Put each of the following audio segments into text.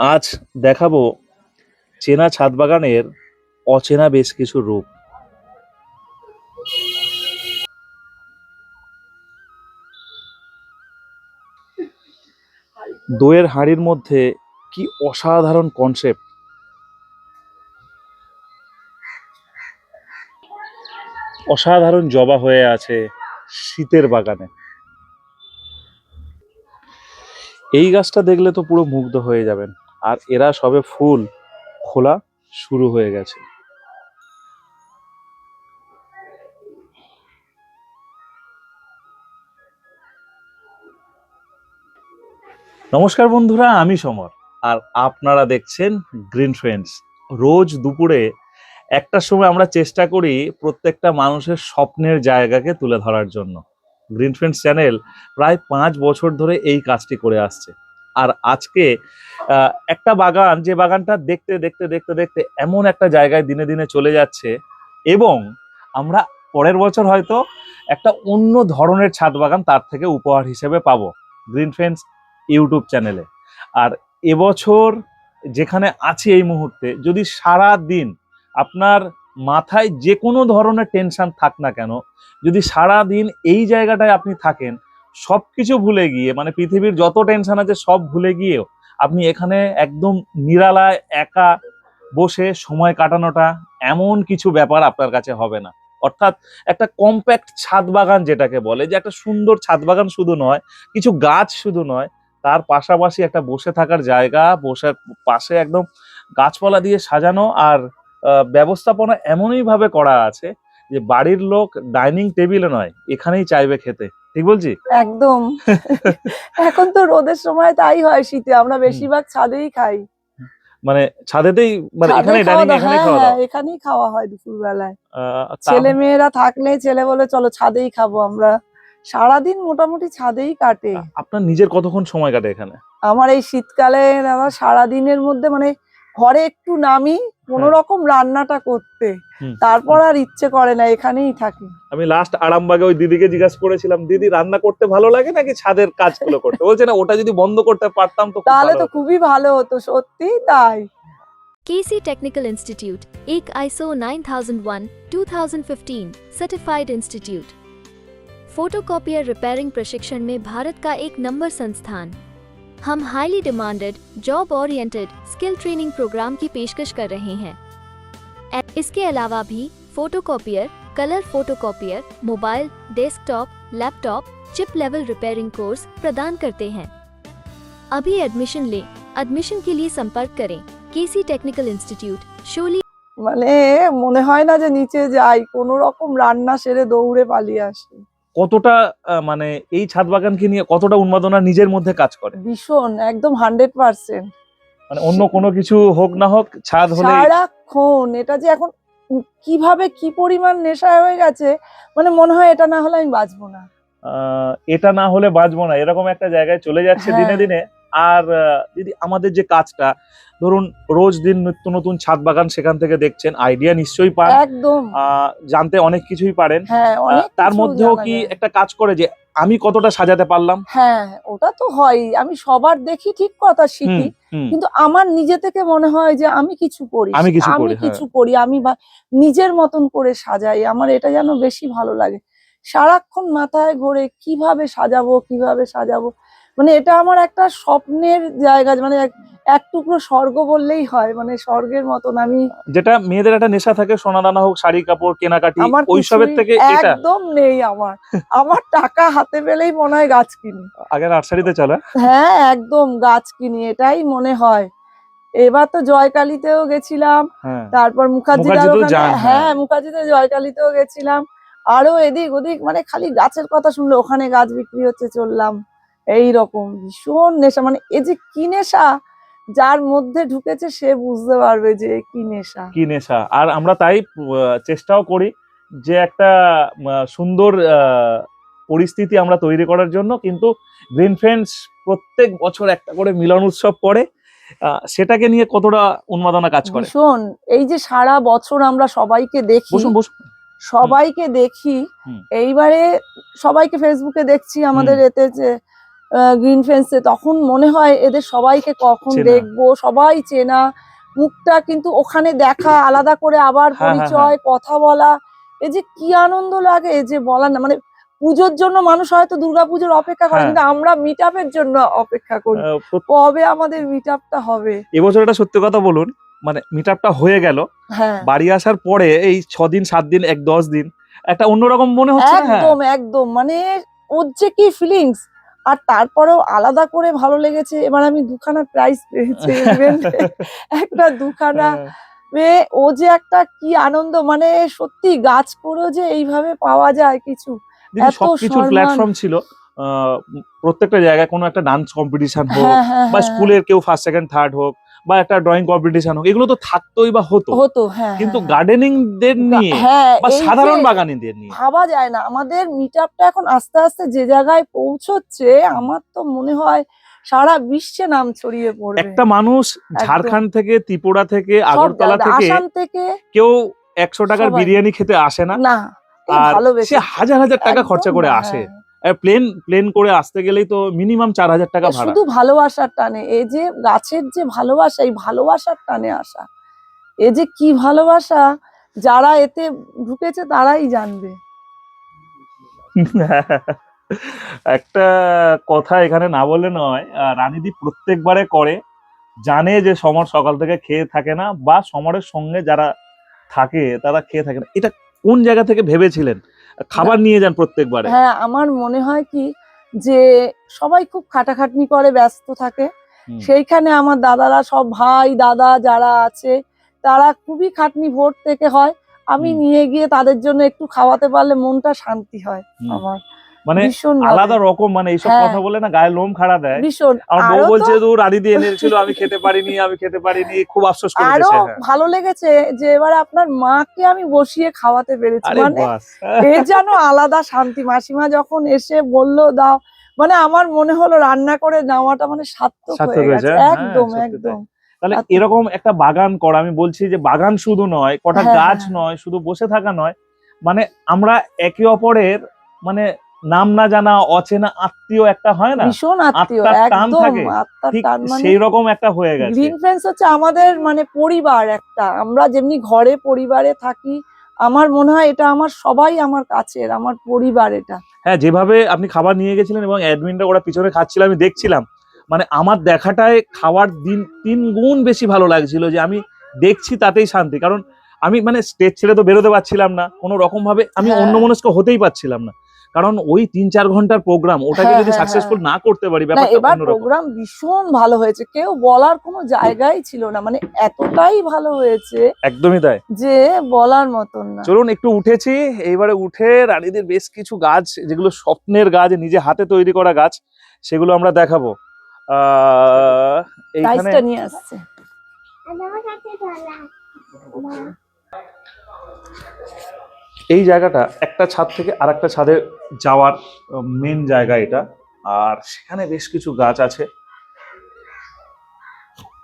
আজ দেখাবো চেনা ছাদ বাগানের অচেনা বেশ কিছু রূপ। দইয়ের হাঁড়ির মধ্যে কি অসাধারণ কনসেপ্ট অসাধারণ জবা হয়ে আছে শীতের বাগানে। এই গাছটা দেখলে তো পুরো মুগ্ধ হয়ে যাবেন। আর এরা সবে ফুল খোলা শুরু হয়ে গেছে। নমস্কার বন্ধুরা, আমি সমর। আর আপনারা দেখছেন গ্রিন ফ্রেন্ডস। রোজ দুপুরে একটার সময় আমরা চেষ্টা করি প্রত্যেকটা মানুষের স্বপ্নের জায়গাকে তুলে ধরার জন্য। গ্রিন ফ্রেন্ডস চ্যানেল প্রায় পাঁচ বছর ধরে এই কাজটি করে আসছে। আর আজকে একটা বাগান, যে বাগানটা দেখতে দেখতে দেখতে দেখতে এমন একটা জায়গায় দিনে দিনে চলে যাচ্ছে এবং আমরা পরের বছর হয়তো একটা অন্য ধরনের ছাদ বাগান তার থেকে উপহার হিসেবে পাব গ্রিন ফ্রেন্ডস ইউটিউব চ্যানেলে আর এবছর যেখানে আছি এই মুহূর্তে, যদি সারা দিন আপনার মাথায় যে কোনো ধরনের টেনশন থাক না কেন, যদি সারা দিন এই জায়গাটায় আপনি থাকেন সব কিছু ভুলে গিয়ে মানে পৃথিবীর যত টেনশন আছে সব ভুলে গিয়েও আপনি এখানে একদম নিরালায় একা বসে সময় কাটানোটা এমন কিছু ব্যাপার আপনার কাছে হবে না। অর্থাৎ একটা কম্প্যাক্ট ছাদ বাগান যেটাকে বলে, যে একটা সুন্দর ছাদ বাগান শুধু নয়, কিছু গাছ শুধু নয়, তার পাশাপাশি একটা বসে থাকার জায়গা, বসে পাশে একদম গাছপালা দিয়ে সাজানো আর ব্যবস্থাপনা এমনই ভাবে করা আছে যে বাড়ির লোক ডাইনিং টেবিলে নয়, এখানেই চাইবে খেতে। ঠিক বলছি? একদম। এখন তো রোদের সময় তাই হয় শীতে আমরা বেশিরভাগ ছাদেই খাই। মানে ছাদেতেই মানে এখানে ডাইনিং এখানে হ্যাঁ, খাওয়া হ্যাঁ, দাওয়া এখানেই খাওয়া হয় দুপুর বেলায় ছেলে মেয়েরা থাকলে ছেলে বলে চলো ছাদেই খাব আমরা। সারাদিন মোটামুটি ছাদেই কাটে। আপনার নিজের কতক্ষণ সময় কাটে এখানে? আমার এই শীতকালে দাদা সারাদিনের মধ্যে মানে ঘরে একটু নামি কোনো হ্যাঁ। রকম রান্নাটা করতে হুম। তারপর আর ইচ্ছে করে না এখানেই থাকি আমি লাস্ট আরামবাগে ওই দিদিকে জিজ্ঞাসা করেছিলাম দিদি রান্না করতে ভালো লাগে নাকি ছাদের কাজগুলো করতে বলছে না ওটা যদি বন্ধ করতে পারতাম তো খুব তাহলে ভালো তো হতো। খুবই ভালো হতো সত্যি তাই केसी टेक्निकल इंस्टीट्यूट एक ISO 9001 2015 certified institute photocopier repairing प्रशिक्षण में भारत का एक नंबर संस्थान हम highly demanded job oriented skill training programme की पेशकश कर रहे हैं ए- इसके अलावा भी photocopier colour photocopier mobile desktop laptop chip level repairing course प्रदान करते हैं अभी एडमिशन लें एडमिशन के लिए संपर्क करें केसी टेक्निकल इंस्टीट्यूट शोली মানে মনে হয় না যে নিচে যাই কোনো রকম রান্না সেরে দৌড়ে পালিয়ে আসি কতটা মানে এই ছাদ বাগানকে নিয়ে কতটা উন্মাদনা নিজের মধ্যে কাজ করে? ভীষণ একদম হান্ড্রেড পার্সেন্ট। মানে অন্য কোনো কিছু হোক না হোক ছাদ হলে সারাক্ষণ এটা যে এখন কীভাবে কি পরিমাণ নেশা হয়ে গেছে মানে মনে হয় এটা না হলে আমি বাঁচবো না। এটা না হলে বাঁচবো না। এরকম একটা জায়গায় চলে যাচ্ছে হ্যাঁ। দিনে দিনে। আর দিদি আমাদের যে কাজটা ধরুন রোজ দিন নিত্য নতুন ছাদ বাগান সেখান থেকে দেখছেন আইডিয়া নিশ্চয়ই পান। একদম। জানতে অনেক কিছুই পারেন। হ্যাঁ তার মধ্যেও কি একটা কাজ করে যে আমি কতটা সাজাতে পারলাম? হ্যাঁ ওটা তো হয়। আমি সবার দেখি ঠিক কথা শিখি। কিন্তু আমার নিজে থেকে মনে হয় যে আমি কিছু করি আমি কিছু করি, হ্যাঁ। কিছু করি আমি বা- নিজের মতন করে সাজাই। আমার এটা যেন বেশি ভালো লাগে। সারাক্ষণ মাথায় ঘোরে কীভাবে সাজাবো কীভাবে সাজাবো মানে এটা আমার একটা স্বপ্নের জায়গা মানে এক- টুকরো স্বর্গ বললেই হয় মানে স্বর্গের মতন আমি যেটা মেয়েদের একটা নেশা থাকে সোনা দানা হোক শাড়ি কাপড় কেনাকাটি আমার ওইসবের থেকে একদম নেই আমার। আমার টাকা হাতে পেলেই মনে হয় গাছ কিনি। আগে নার্সারিতে চলে হ্যাঁ? একদম গাছ কিনি এটাই মনে হয়। এবার তো জয়কালীতেও গেছিলাম হ্যাঁ। তারপর মুখার্জিদার হ্যাঁ। হ্যাঁ মুখার্জিতে জয়কালীতেও গেছিলাম। আরও এদিক ওদিক মানে খালি গাছের কথা শুনলে ওখানে গাছ বিক্রি হচ্ছে চললাম। এই রকম ভীষণ নেশা। মানে এই যে কি নেশা যার মধ্যে ঢুকেছে সে বুঝতে পারবে যে কি নেশা। কি নেশা। আর আমরা তাই চেষ্টাও করি যে একটা সুন্দর পরিস্থিতি আমরা তৈরি করার জন্য। কিন্তু গ্রিন ফ্রেন্ডস প্রত্যেক বছর একটা করে মিলন উৎসব করে সেটাকে নিয়ে কতটা উন্মাদনা কাজ করে। শোন এই যে সারা বছর আমরা সবাইকে দেখি সবাইকে দেখি এইবারে সবাইকে ফেসবুকে দেখছি আমাদের এতে যে গ্রিন ফেন্সে তখন মনে হয় এদের সবাইকে কখন দেখব সবাই চেনা। মুখটা কিন্তু ওখানে দেখা আলাদা করে আবার হ্যাঁ, হ্যাঁ, পরিচয় কথা বলা। এই যে কি আনন্দ লাগে এই যে বলার না মানে পুজোর জন্য মানুষ হয়তো দুর্গাপুজোর অপেক্ষা করে হ্যাঁ। কিন্তু আমরা মিট জন্য অপেক্ষা করি। কবে আমাদের মিট আপটা হবে? এবছর এটা সত্যি কথা বলুন মানে মিট আপটা হয়ে গেল। হ্যাঁ। বাড়ি আসার পরে এই ছ দিন সাত দিন এক দশ দিন একটা অন্যরকম মনে হচ্ছে হ্যাঁ। একদম একদম। মানে ওর যে কি ফিলিংস আর তারপরেও আলাদা করে ভালো লেগেছে। এবার আমি দুখানা প্রাইজ পেয়েছি একটা দুখানা হ্যাঁ। ও যে একটা কি আনন্দ মানে সত্যি গাছ করেও যে এইভাবে পাওয়া যায় কিছু। এত প্ল্যাটফর্ম ছিল প্রত্যেকটা জায়গায় কোনো একটা ডান্স কম্পিটিশন হোক হ্যাঁ হ্যাঁ বা স্কুলের কেউ ফার্স্ট সেকেন্ড থার্ড হোক বা একটা ড্রয়িং কম্পিটিশন হোক এগুলো তো থাকতোই বা হতো। হতো হ্যাঁ কিন্তু হ্যাঁ, গার্ডেনিং দের নিয়ে হ্যাঁ বা সাধারণ বাগানীদের নিয়ে। ভাবা যায় না। আমাদের মিটআপটা এখন আস্তে আস্তে যে জায়গায় পৌঁছচ্ছে আমার তো মনে হয় সারা বিশ্বে নাম ছড়িয়ে পড়বে। একটা মানুষ ঝাড়খণ্ড থেকে ত্রিপুরা থেকে আগরতলা থেকে আসাম থেকে কেউ একশো টাকার বিরিয়ানি খেতে আসে না। না আর সে হাজার হাজার টাকা খরচা করে আসে। হ্যাঁ। প্লেন প্লেন করে আসতে গেলেই তো মিনিমাম চার হাজার টাকা ভাড়া। শুধু ভালোবাসার টানে এই যে গাছের যে ভালোবাসা এই ভালোবাসার টানে আসা এ যে কি ভালোবাসা যারা এতে ঢুকেছে তারাই জানবে। একটা কথা এখানে না বলে নয় রানীদি প্রত্যেকবারে করে জানে যে সমর সকাল থেকে খেয়ে থাকে না বা সমরের সঙ্গে যারা থাকে তারা খেয়ে থাকে না। এটা কোন জায়গা থেকে ভেবেছিলেন? খাবার নিয়ে যান প্রত্যেকবারে। হ্যাঁ আমার মনে হয় কি যে সবাই খুব খাটাখাটনি করে ব্যস্ত থাকে। সেইখানে আমার দাদারা সব ভাই দাদা যারা আছে তারা খুবই খাটনি ভোর থেকে হয়। আমি নিয়ে গিয়ে তাদের জন্য একটু খাওয়াতে পারলে মনটা শান্তি হয় আমার। মানে আলাদা রকম মানে এইসব হ্যাঁ। কথা বলে না গায়ে লোম খাড়া দেয়। ভীষণ। আমার বউ আরও তো- বলছে তো রানীদি এনেছিল আমি খেতে পারিনি আমি খেতে পারিনি। খুব আফসোস আরও করেছে সে, হ্যাঁ। ভালো লেগেছে যে এবারে আপনার মাকে আমি বসিয়ে খাওয়াতে পেরেছি। মানে বাস। এ যেন আলাদা শান্তি। মাসিমা যখন এসে বলল দাও। মানে আমার মনে হলো রান্না করে নেওয়াটা মানে সার্থক হয়ে গেছে। হ্যাঁ, একদম একদম। তাহলে। এরকম একটা বাগান করা। আমি বলছি যে বাগান শুধু নয় কটা গাছ। নয় শুধু বসে থাকা নয় মানে আমরা একে অপরের মানে নাম না জানা অচেনা আত্মীয় একটা হয় না? ভীষণ আত্মীয় টান একদম থাকে। ঠিক মানে সেই রকম একটা হয়ে গেছে। গ্রিন ফ্রেন্ডস হচ্ছে আমাদের মানে পরিবার একটা। আমরা যেমনি ঘরে পরিবারে থাকি আমার মনে হয় এটা আমার সবাই আমার কাছের আমার পরিবার এটা। হ্যাঁ যেভাবে আপনি খাবার নিয়ে গেছিলেন এবং অ্যাডমিনটা ওরা পিছনে খাচ্ছিল আমি দেখছিলাম। মানে আমার দেখাটায় খাওয়ার দিন তিন গুণ বেশি ভালো লাগছিল যে আমি দেখছি তাতেই শান্তি। কারণ আমি মানে স্টেজ ছেড়ে তো বেরোতে পারছিলাম না। কোনো রকম ভাবে আমি হ্যাঁ। অন্য মনস্ক হতেই পারছিলাম না। কারণ ওই তিন চার ঘণ্টার প্রোগ্রাম ওটাকে হ্যাঁ, যদি হ্যাঁ, সাকসেসফুল হ্যাঁ। না করতে পারি ব্যাপারটা এবার অন্যরকম। প্রোগ্রাম ভীষণ ভালো হয়েছে। কেউ বলার কোনো জায়গাই ছিল না মানে এতটাই ভালো হয়েছে একদমই তাই। যে বলার মতন না। চলুন একটু উঠেছি এইবারে উঠে রানীদের বেশ কিছু গাছ যেগুলো স্বপ্নের গাছ নিজে হাতে তৈরি করা গাছ সেগুলো আমরা দেখাবো। আহ এইখানে নিয়ে আসছে। এই জায়গাটা একটা ছাদ থেকে আর একটা ছাদে যাওয়ার মেন জায়গা এটা। আর সেখানে বেশ কিছু গাছ আছে।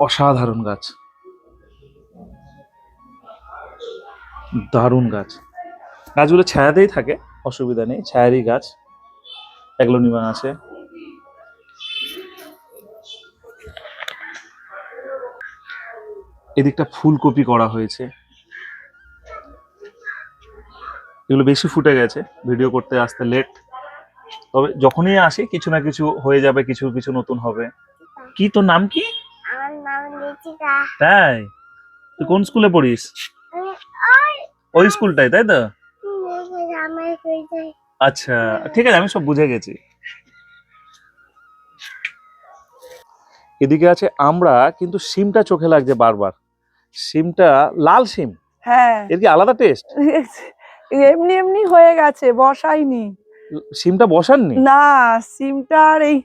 অসাধারণ গাছ। দারুণ গাছ। গাছগুলো ছায়াতেই থাকে, অসুবিধা নেই। ছায়ারই গাছ। এগ্লোনিমা আছে। এদিকটা ফুলকপি করা হয়েছে। এগুলো বেশি ফুটে গেছে ভিডিও করতে আসতে লেট তবে যখনই আসি কিছু না কিছু হয়ে যাবে কিছু কিছু নতুন হবে। কি তোর নাম কি? আমার নাম লিচিকা তাই? তুই কোন স্কুলে পড়িস? ওই স্কুলটাই তাই তো? আচ্ছা ঠিক আছে আমি সব বুঝে গেছি। এদিকে আছে আমরা কিন্তু সিমটা চোখে লাগছে বারবার। সিমটা লাল সিম। হ্যাঁ। এর কি আলাদা টেস্ট এমনি এমনি হয়ে গেছে বসাইনি। সিমটা বসাননি? না সিমটার এই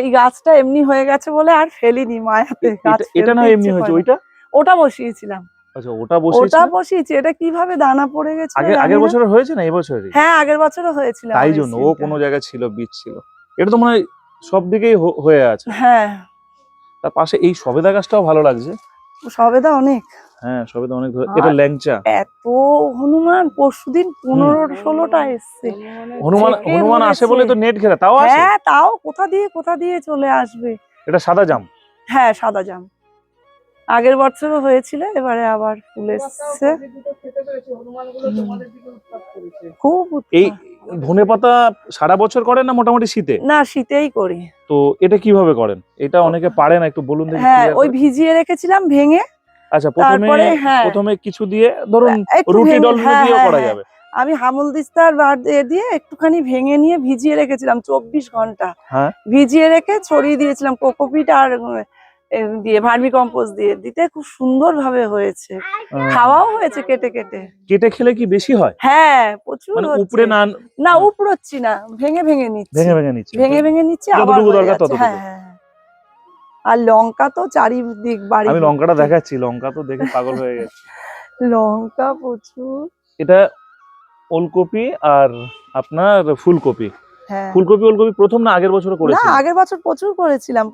এই গাছটা এমনি হয়ে গেছে বলে আর ফেলিনি মায়াতে এটা- না এমনি হয়েছে ওইটা? ওটা বসিয়েছিলাম। আচ্ছা ওটা বসেছিল ওটা বসিয়েছি এটা কীভাবে দানা পড়ে গেছে আগে আগের বছর হয়েছে না এবছরই হ্যাঁ আগের বছরও হয়েছিল তাই এই জন্য ও সিমটা। কোনো জায়গায় ছিল বীজ ছিল। এটা তো মনে হয় সব দিকেই হয়ে আছে। হ্যাঁ। তার পাশে এই সবেদা গাছটাও ভালো লাগছে। সবেদা অনেক। হ্যাঁ সবে তো অনেক ধরে এটা ল্যাংচা। এত হনুমান পরশুদিন পনেরো ষোলোটা এসছে। হনুমান হনুমান আসে বলে তো নেট ঘেরা তাও আসে? হ্যাঁ তাও কোথা দিয়ে কোথা দিয়ে চলে আসবে? এটা সাদা জাম? হ্যাঁ সাদা জাম। আগের বছরও হয়েছিল এবারে আবার ফুল এসছে। খুব এই। ধনে পাতা সারা বছর করেন না মোটামুটি শীতে? না শীতেই করি। তো এটা কীভাবে করেন? এটা অনেকে পারে না একটু বলুন দেখি হ্যাঁ ওই ভিজিয়ে রেখেছিলাম ভেঙে আচ্ছা প্রথমে হ্যাঁ। প্রথমে কিছু দিয়ে ধরুন রুটি ডলফিনে হ্যাঁ, দিয়েও হ্যাঁ, করা। যাবে। আমি হামুল দিস্তার বার দিয়ে দিয়ে একটুখানি ভেঙে নিয়ে ভিজিয়ে রেখেছিলাম চব্বিশ ঘণ্টা। ভিজিয়ে রেখে ছড়িয়ে দিয়েছিলাম কোকোপিট আর দিয়ে ভার্মি কম্পোস্ট দিয়ে। দিতে খুব সুন্দর ভাবে হয়েছে খাওয়াও হয়েছে কেটে কেটে। কেটে খেলে কি বেশি হয়? হ্যাঁ প্রচুর মানে উপরে না না উপড়োচ্ছি না ভেঙে ভেঙে নিচ্ছি। ভেঙে ভেঙে নিচ্ছে। ভেঙে ভেঙে নিচ্ছি আবার হয়ে। আর লঙ্কা তো চারিদিক বাড়ি আমি লঙ্কাটা দেখাচ্ছি লঙ্কা তো দেখে পাগল হয়ে গেছে। লঙ্কা প্রচুর। এটা ওলকপি আর আপনার ফুলকপি। হ্যাঁ। ফুলকপি ওলকপি প্রথম না আগের বছর না আগের বছর প্রচুর করেছিলাম।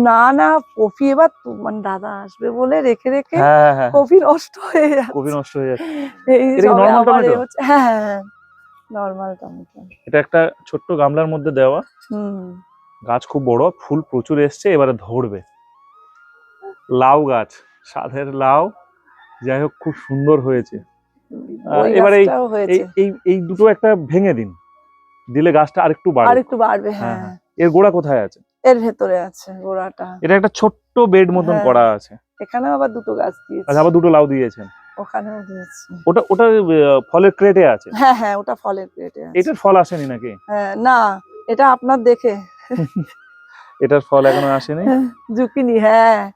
না না কফি এবার মানে দাদা আসবে বলে রেখে রেখে হ্যাঁ হ্যাঁ, হ্যাঁ। কফি নষ্ট হয়ে যাচ্ছে। কপি নষ্ট হয়ে যাচ্ছে। এই এটা এ টমেটো? হচ্ছে- হ্যাঁ হ্যাঁ টমেটো। এটা একটা ছোট্ট গামলার মধ্যে দেওয়া। হুম। গাছ খুব বড় ফুল প্রচুর এসছে এবারে ধরবে। লাউ গাছ সাধের লাউ যাই হোক খুব সুন্দর হয়েছে। এবার এই- এই দুটো একটা ভেঙে দিন। দিলে গাছটা আরেকটু আর বাড়বে। একটু বাড়বে হ্যাঁ, হ্যাঁ। এর গোড়া কোথায় আছে? এর ভেতরে আছে গোড়াটা। এটা একটা ছোট্ট বেড মতন হ্যাঁ। করা আছে। এখানেও আবার দুটো গাছ দিয়েছে। আচ্ছা আবার দুটো লাউ দিয়েছেন। ওখানেও দিয়েছি। ওটা ওটা ফলের ক্রেটে আছে? হ্যাঁ হ্যাঁ ওটা ফলের ক্রেটে আছে। এটার ফল আসেনি নাকি? হ্যাঁ না এটা আপনার দেখে। এটার ফল এখনও আসেনি? জুকিনি হ্যাঁ।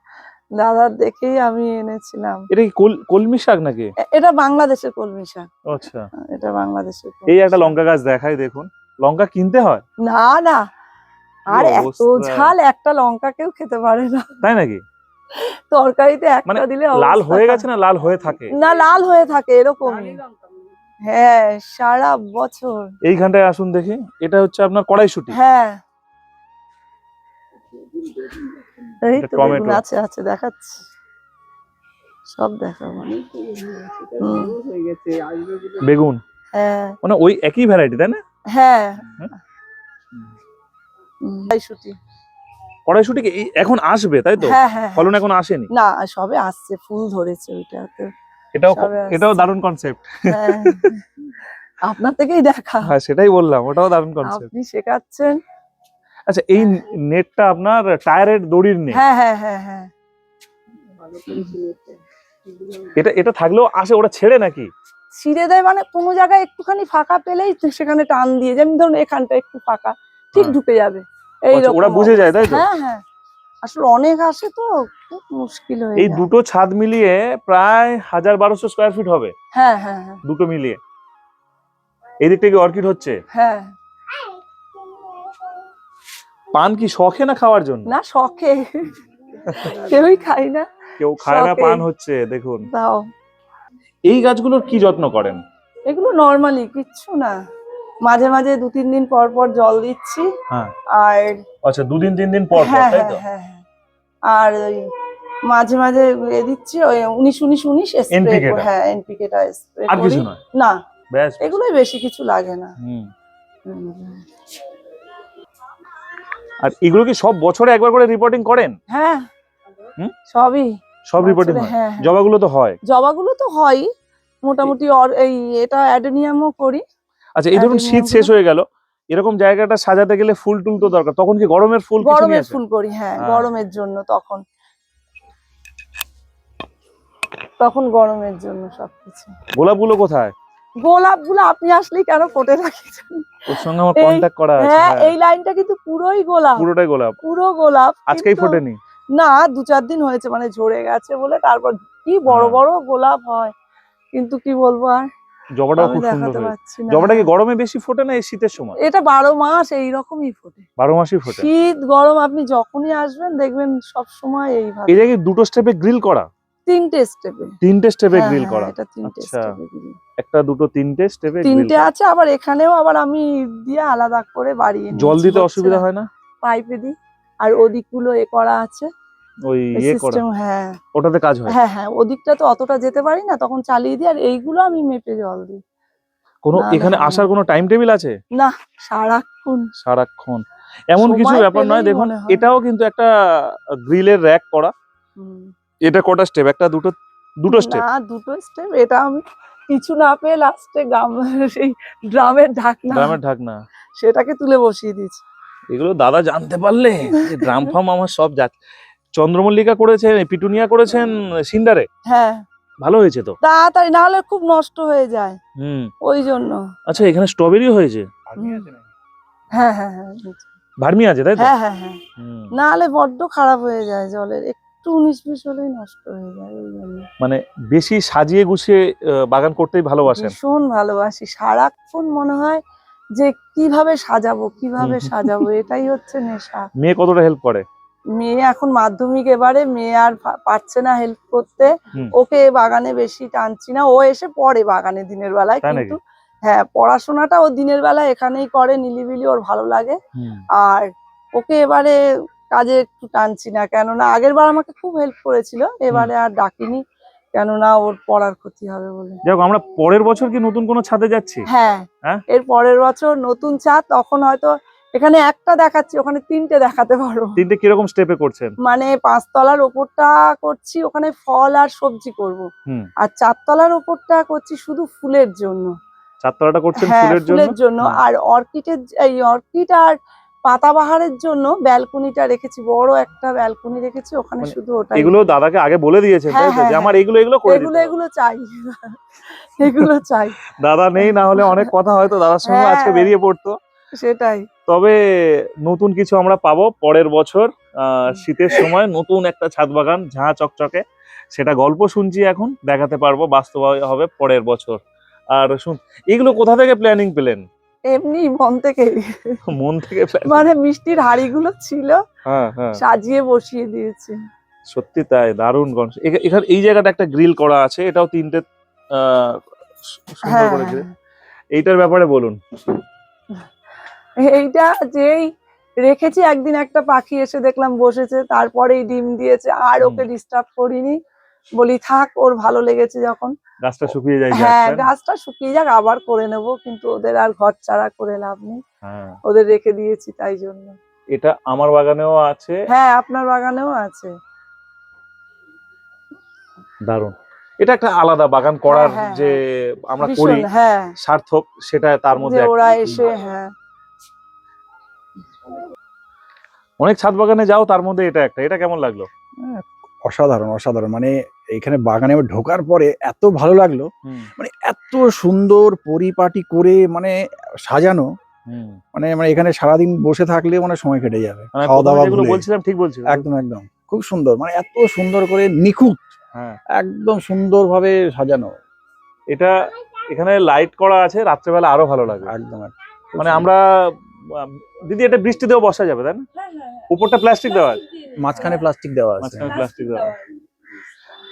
দাদার দেখেই আমি এনেছিলাম। এটা কি কল- কলমি শাক নাকি? এটা বাংলাদেশের কলমি শাক। আচ্ছা। এটা বাংলাদেশের এই একটা লঙ্কা গাছ দেখাই দেখুন। লঙ্কা কিনতে হয়? না না। আর এত ঝাল একটা লঙ্কা কেউ খেতে পারে না। তাই নাকি? তরকারিতে একটা মানে দিলে লাল হয়ে গেছে না লাল হয়ে থাকে? না লাল হয়ে থাকে এরকমই। হ্যাঁ সারা বছর। এইখানটায় আসুন দেখি। এটা হচ্ছে আপনার কড়াইশুটি? হ্যাঁ। এই তো। বেগুন আছে আছে দেখাচ্ছি। সব দেখাবো। বেগুন। হ্যাঁ। মানে ওই একই ভ্যারাইটি তাই না? হ্যাঁ। কড়াইশুটি। কি? এখন আসবে তাই তো? হ্যাঁ হ্যাঁ। ফলন এখন আসেনি? না সবে আসছে ফুল ধরেছে ওইটাতে। এটাও সবে এটাও দারুণ কনসেপ্ট হ্যাঁ। আপনার থেকেই দেখা। হ্যাঁ সেটাই বললাম ওটাও দারুণ কনসেপ্ট আপনি শেখাচ্ছেন। আচ্ছা এই নেটটা আপনার টায়ারের দড়ির নেট? হ্যাঁ হ্যাঁ হ্যাঁ হ্যাঁ। এটা এটা থাকলেও আসে ওটা ছেড়ে নাকি? ছিঁড়ে দেয় মানে কোনো জায়গায় একটুখানি ফাঁকা পেলেই সেখানে টান দিয়ে যেমন ধরুন এখানটা একটু ফাঁকা ঠিক হ্যাঁ। ঢুকে যাবে। এই এইরকম ওরা বুঝে যায় তাই তো? হ্যাঁ হ্যাঁ। আসলে অনেক আসে তো খুব মুশকিল হয়ে এই দুটো ছাদ মিলিয়ে প্রায় হাজার বারোশো স্কোয়ার ফিট হবে। হ্যাঁ হ্যাঁ হ্যাঁ। দুটো মিলিয়ে। এই দিকটা কি অর্কিড হচ্ছে? হ্যাঁ। পান কি শখে না খাওয়ার জন্য? না শখে। কেউই খাই না। কেউ খায় না পান হচ্ছে দেখুন। তাও এই গাছগুলোর কি যত্ন করেন? এগুলো নর্মালি কিচ্ছু না। মাঝে মাঝে দু তিন দিন পর পর জল দিচ্ছি। হ্যাঁ। আর আচ্ছা দুদিন তিন দিন পর পর হ্যাঁ তাই হ্যাঁ তো? হ্যাঁ হ্যাঁ। আর ওই মাঝে মাঝে এ দিচ্ছি ওই উনিশ উনিশ উনিশ স্প্রে হ্যাঁ এনপিকে টা স্প্রে আর কিছু নয়? না এগুলোই বেশি কিছু লাগে না। হুম। আর এগুলো কি সব বছরে একবার করে রিপোর্টিং করেন? হ্যাঁ। হুম? সবই। সব রিপোর্টিং হ্যাঁ? হ্যাঁ। জবাগুলো তো হয়? জবাগুলো তো হয়ই। মোটামুটি এই এটা অ্যাডোনিয়ামও করি। আচ্ছা এই ধরুন শীত শেষ হয়ে গেল এরকম জায়গাটা সাজাতে গেলে ফুল টুল তো দরকার। তখন কি গরমের ফুল গরমের ফুল করি হ্যাঁ হ্যাঁ। গরমের জন্য তখন। তখন গরমের জন্য সবকিছু। গোলাপগুলো কোথায়? গোলাপগুলো আপনি আসলেই কেন ফোটে রাখিয়েছেন ওর সঙ্গে আমার এই- কন্ট্যাক্ট করা আছে হ্যাঁ হ্যাঁ। এই লাইনটা কিন্তু পুরোই গোলাপ। পুরোটাই গোলাপ। পুরো গোলাপ আজকেই ফোটেনি? না দু চার দিন হয়েছে মানে ঝরে গেছে বলে তারপর কি বড় হ্যাঁ। বড় গোলাপ হয় কিন্তু কি বলব আর? খুব সুন্দর জবাটা কি গরমে বেশি ফোটে না এই শীতের সময়? এটা বারো মাস এইরকমই ফোটে। বারো মাসই ফোটে? শীত গরম আপনি যখনই আসবেন দেখবেন সব সময় এইভাবে। এই জায়গায় দুটো স্টেপে গ্রিল করা। তিনটে স্টেপে তিনটে স্টেপে গ্রিল করা। এটা তিনটে আচ্ছা। স্টেপে একটা দুটো তিনটে স্টেপে তিনটে আছে আবার এখানেও আবার আমি দিয়ে আলাদা করে বাড়িয়ে জল দিতে অসুবিধা হয় না? পাইপে দিই। আর ওদিকগুলো এ করা আছে। ওই ইয়ে করা। হ্যাঁ। ওটাতে কাজ হয়? হ্যাঁ হ্যাঁ ওদিকটা তো অতটা যেতে পারি না তখন চালিয়ে দিই আর এইগুলো আমি মেপে জল দিই। কোনো এখানে। আসার কোনো টাইম টেবিল আছে? না সারাক্ষণ। সারাক্ষণ। এমন কিছু ব্যাপার নয় দেখুন এটাও কিন্তু একটা গ্রিলের র্যাক করা। এটা কটা স্টেপ একটা দুটো দুটো স্টেপ না দুটো স্টেপ এটা আমি কিছু না পেয়ে লাস্টে গ্রাম সেই ড্রামের ঢাকনা ড্রামের ঢাকনা। সেটাকে তুলে বসিয়ে দিয়েছি। এগুলো দাদা জানতে পারলে? ড্রাম ফার্ম আমার সব যাচ্ছে চন্দ্রমল্লিকা করেছেন পিটুনিয়া করেছেন সিন্ডারে? হ্যাঁ। ভালো হয়েছে তো? তাড়াতাড়ি না হলে খুব নষ্ট হয়ে যায়। হুম। ওই জন্য। আচ্ছা এখানে স্ট্রবেরি হয়েছে? হ্যাঁ হ্যাঁ হ্যাঁ ভার্মি আছে তাই তো? হ্যাঁ হ্যাঁ হ্যাঁ। না হলে বড্ড খারাপ হয়ে যায় জলের একটু উনিশ বিশ হলেই নষ্ট হয়ে যায় ওই জন্য। মানে বেশি সাজিয়ে গুছিয়ে বাগান করতেই ভালোবাসেন? ভীষণ ভালোবাসি। সারাক্ষণ মনে হয় যে কীভাবে সাজাবো কীভাবে সাজাবো এটাই হচ্ছে নেশা। মেয়ে কতটা হেল্প করে? মেয়ে এখন মাধ্যমিক এবারে মেয়ে আর পারছে না হেল্প করতে। ওকে বাগানে বেশি টানছি না। ও এসে পড়ে বাগানে দিনের বেলায় কিন্তু হ্যাঁ পড়াশোনাটা ও দিনের বেলায় এখানেই করে নিলিবিলি ওর ভালো লাগে। আর ওকে এবারে কাজে একটু টানছি না কেননা আগের বার আমাকে খুব হেল্প করেছিল এবারে আর ডাকিনি কেননা ওর পড়ার ক্ষতি হবে বলে। যাক আমরা পরের বছর কি নতুন কোনো ছাদে যাচ্ছি? হ্যাঁ হ্যাঁ? এর পরের বছর নতুন চাঁদ তখন হয়তো এখানে একটা দেখাচ্ছি ওখানে তিনটে দেখাতে পারো। তিনটে কীরকম স্টেপে করছেন? মানে পাঁচতলার ওপরটা করছি ওখানে ফল আর সবজি করব। আর চারতলার ওপরটা করছি শুধু ফুলের জন্য। চারতলাটা করছেন হ্যাঁ ফুলের জন্য। আর অর্কিডের এই অর্কিড আর পাতাবাহারের জন্য ব্যালকনিটা রেখেছি বড় একটা ব্যালকনি রেখেছি ওখানে মানে শুধু ওটাই। এগুলো দাদাকে আগে বলে দিয়েছেন তাই হ্যাঁ, তো হ্যাঁ, যে আমার হ্যাঁ। এগুলো এগুলো করে এগুলো এগুলো চাই। এগুলো চাই। দাদা নেই না হলে অনেক কথা হয়তো দাদার সঙ্গে হ্যাঁ। আজকে বেরিয়ে পড়তো। সেটাই। তবে নতুন কিছু আমরা পাবো পরের বছর আহ, শীতের সময় নতুন একটা ছাদ বাগান ঝাঁ চকচকে। সেটা গল্প শুনছি এখন দেখাতে পারব বাস্তবায়ন হবে পরের বছর। আর শুন এগুলো কোথা থেকে প্ল্যানিং পেলেন? এমনি মন থেকে মন থেকে মানে মিষ্টির হাড়িগুলো ছিল হ্যাঁ হ্যাঁ। সাজিয়ে বসিয়ে দিয়েছে। সত্যি তাই দারুণ এখানে এই জায়গাটা একটা গ্রিল করা আছে এটাও তিনটে হ্যাঁ। এইটার ব্যাপারে বলুন। এইটা যেই রেখেছি একদিন একটা পাখি এসে দেখলাম বসেছে তারপরেই ডিম দিয়েছে আর ওকে ডিস্টার্ব করিনি। বলি থাক ওর ভালো লেগেছে যখন। গাছটা শুকিয়ে যায় হ্যাঁ গাছটা। শুকিয়ে যাক আবার করে নেব কিন্তু ওদের আর ঘর ছাড়া করে লাভ নেই। হ্যাঁ। ওদের রেখে দিয়েছি তাই জন্য। এটা আমার বাগানেও আছে। হ্যাঁ আপনার বাগানেও আছে। দারুণ। এটা একটা আলাদা বাগান করার হ্যাঁ, যে আমরা করি হ্যাঁ। সার্থক সেটা তার মধ্যে ওরা এসে হ্যাঁ। অনেক ছাদ বাগানে যাও তার মধ্যে এটা একটা। এটা কেমন লাগল? অসাধারণ অসাধারণ। মানে এখানে বাগানে ঢোকার পরে এত ভালো লাগল। মানে এত সুন্দর পরিপাটি করে মানে সাজানো। মানে মানে এখানে সারাদিন বসে থাকলে মানে সময় কেটে যাবে। মানে খাওয়া দাওয়া বলছিলাম ঠিক বলছি। একদম একদম। খুব সুন্দর। মানে এত সুন্দর করে নিখুঁত। হ্যাঁ। একদম সুন্দরভাবে সাজানো। এটা এখানে লাইট করা আছে রাত্রেবেলা আরও ভালো লাগবে একদম। মানে আমরা আম, দিদি এটা বৃষ্টিতেও বসা যাবে তাই না? উপরটা প্লাস্টিক দেওয়া মাঝখানে প্লাস্টিক দেওয়া আছে। মাঝখানে প্লাস্টিক দেওয়া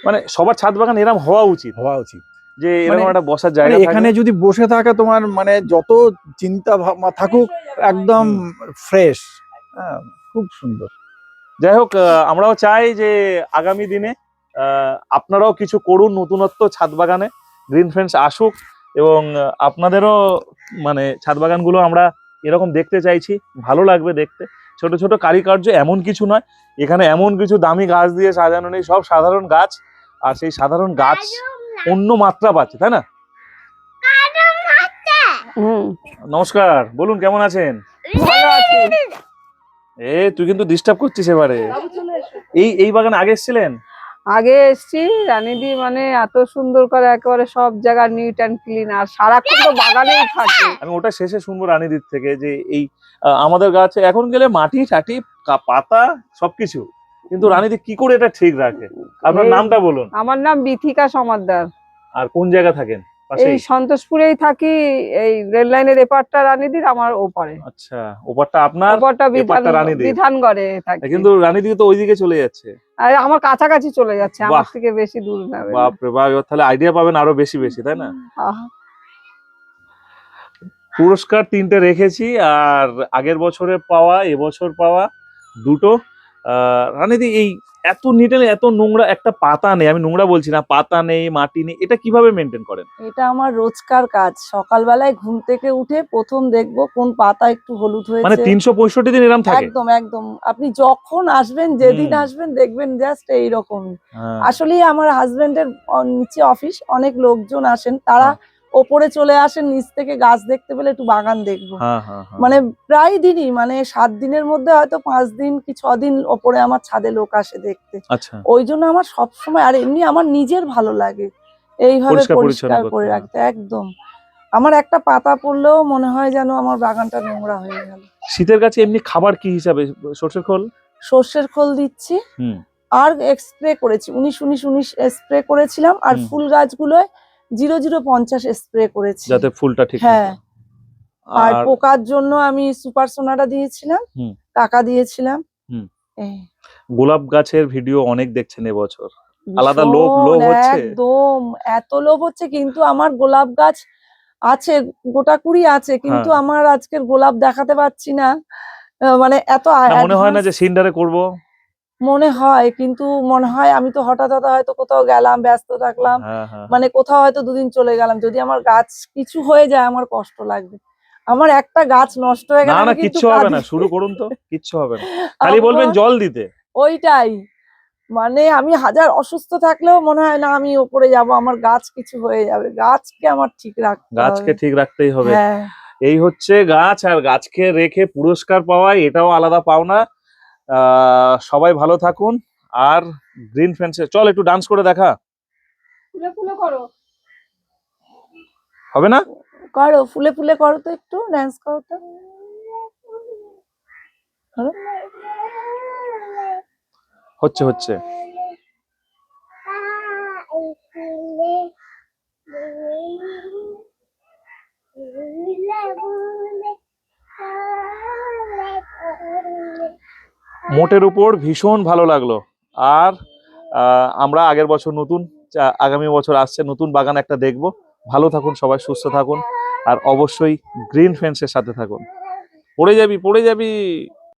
মানে সবার ছাদ বাগান এরকম হওয়া উচিত। হওয়া উচিত। যে এরকম মানে- একটা বসার মানে জায়গা এখানে যদি বসে থাকে তোমার মানে যত চিন্তা ভাবনা থাকুক একদম ফ্রেশ হ্যাঁ খুব সুন্দর। যাই হোক আমরাও চাই যে আগামী দিনে আহ, আপনারাও কিছু করুন নতুনত্ব ছাদ বাগানে। গ্রিন ফ্রেন্ডস আসুক এবং আপনাদেরও মানে ছাদ বাগানগুলো আমরা এরকম দেখতে চাইছি ভালো লাগবে দেখতে। ছোট ছোট কারিকার্য এমন কিছু নয় এখানে এমন কিছু দামি গাছ দিয়ে সাজানো নেই সব সাধারণ গাছ আর সেই সাধারণ গাছ অন্য মাত্রা পাচ্ছে তাই না? হুম। নমস্কার বলুন কেমন আছেন? ভালো এ তুই কিন্তু ডিস্টার্ব করছিস এবারে। এই এই বাগানে আগে এসেছিলেন? আগে এসছি রানীদি মানে এত সুন্দর করে একেবারে সব জায়গা নিট অ্যান্ড ক্লিন আর সারাক্ষণ তো বাগানেই থাকে। আমি ওটা শেষে শুনব রানীদির থেকে যে এই আমাদের গাছে এখন গেলে মাটি টাটি পাতা সবকিছু। কিন্তু রানীদি কি করে এটা ঠিক রাখে? আপনার নামটা বলুন। আমার নাম বিথিকা সমাদ্দার আর কোন জায়গা থাকেন? এই সন্তোষপুরেই থাকি এই রেল লাইনের এপারটা রানীদির আমার ওপারে। আচ্ছা ওপারটা আপনার ওপারটা। বিধানগড়ে থাকি। কিন্তু রানীদি তো ওইদিকে চলে যাচ্ছে। আর আমার কাছাকাছি চলে যাচ্ছে আমার থেকে বেশি দূর না। বাপ এবার তাহলে আইডিয়া পাবেন আরও বেশি বেশি তাই না? পুরস্কার তিনটে রেখেছি আর আগের বছরে পাওয়া এবছর পাওয়া দুটো। রানীদি এই এত নিটেলে এত নোংরা একটা পাতা নেই আমি নোংরা বলছি না পাতা নেই মাটি নেই এটা কীভাবে মেনটেন করেন? এটা আমার রোজকার কাজ সকালবেলায় ঘুম থেকে উঠে প্রথম দেখব কোন পাতা একটু হলুদ মানে হয়েছে তিনশো পঁয়ষট্টি দিন এরম থাকে? একদম একদম। আপনি যখন আসবেন যেদিন আসবেন দেখবেন জাস্ট এইরকমই। হ্যাঁ, আসলেই আমার হাজবেন্ডের নিচে অফিস অনেক লোকজন আসেন তারা হ্যাঁ। ওপরে চলে আসেন নিচ থেকে গাছ দেখতে পেলে একটু বাগান দেখব। হ্যাঁ হ্যাঁ হ্যাঁ। মানে প্রায় দিনই মানে সাত দিনের মধ্যে হয়তো পাঁচ দিন কি ছ দিন ওপরে আমার ছাদে লোক আসে দেখতে। আচ্ছা। ওই জন্য আমার সব সময় আর এমনি আমার নিজের ভালো লাগে। এইভাবে পরিষ্কার করে। রাখতে একদম। আমার একটা পাতা পড়লেও মনে হয় যেন আমার বাগানটা নোংরা হয়ে গেল। শীতের কাছে এমনি খাবার কি হিসাবে? সর্ষের খোল? সর্ষের খোল দিচ্ছি। হুম। আর স্প্রে করেছি উনিশ উনিশ উনিশ স্প্রে করেছিলাম। আর ফুল গাছগুলোয় জিরো জিরো পঞ্চাশ স্প্রে করেছি। যাতে ফুলটা ঠিক হ্যাঁ। আর পোকার জন্য আমি সুপার সোনাটা দিয়েছিলাম। টাকা দিয়েছিলাম। গোলাপ গাছের ভিডিও অনেক দেখছেন এবছর। আলাদা লোভ- লোভ হচ্ছে? একদম। এত লোভ হচ্ছে কিন্তু আমার গোলাপ গাছ আছে গোটা কুড়ি আছে কিন্তু হ্যাঁ। আমার আজকের গোলাপ দেখাতে পাচ্ছি না। মানে এত মনে হয় না যে সিন্ডারে করব। মনে হয় কিন্তু মনে হয় আমি তো হঠাৎ হঠাৎ হয়তো কোথাও গেলাম ব্যস্ত থাকলাম। হ্যাঁ হ্যাঁ মানে কোথাও হয়তো দুদিন চলে গেলাম। যদি আমার গাছ কিছু হয়ে যায় আমার কষ্ট লাগবে। আমার একটা গাছ নষ্ট হয়ে গেল না কিচ্ছু হবে না। শুরু করুন তো। কিচ্ছু হবে না। খালি বলবেন জল দিতে। ওইটাই। মানে আমি হাজার অসুস্থ থাকলেও মনে হয় না আমি ওপরে যাব। আমার গাছ কিছু হয়ে যাবে। গাছকে আমার ঠিক রাখতে গাছকে ঠিক রাখতেই হবে। হ্যাঁ। এই হচ্ছে গাছ আর গাছকে রেখে পুরস্কার পাওয়া এটাও আলাদা পাওনা। সবাই ভালো থাকুন। আর গ্রিন ফ্রেন্ডসে চল একটু ডান্স করে দেখা। ফুলে ফুলে করো। হবে না? করো ফুলে ফুলে করো তো একটু ড্যান্স করো তো। হচ্ছে হচ্ছে। মোটের উপর ভীষণ ভালো লাগল। আর আমরা আগের বছর নতুন আগামী বছর আসছে নতুন বাগান একটা দেখব। ভালো থাকুন সবাই, সুস্থ থাকুন। আর অবশ্যই গ্রিন ফেন্সের সাথে থাকুন। পড়ে যাবি পড়ে যাবি।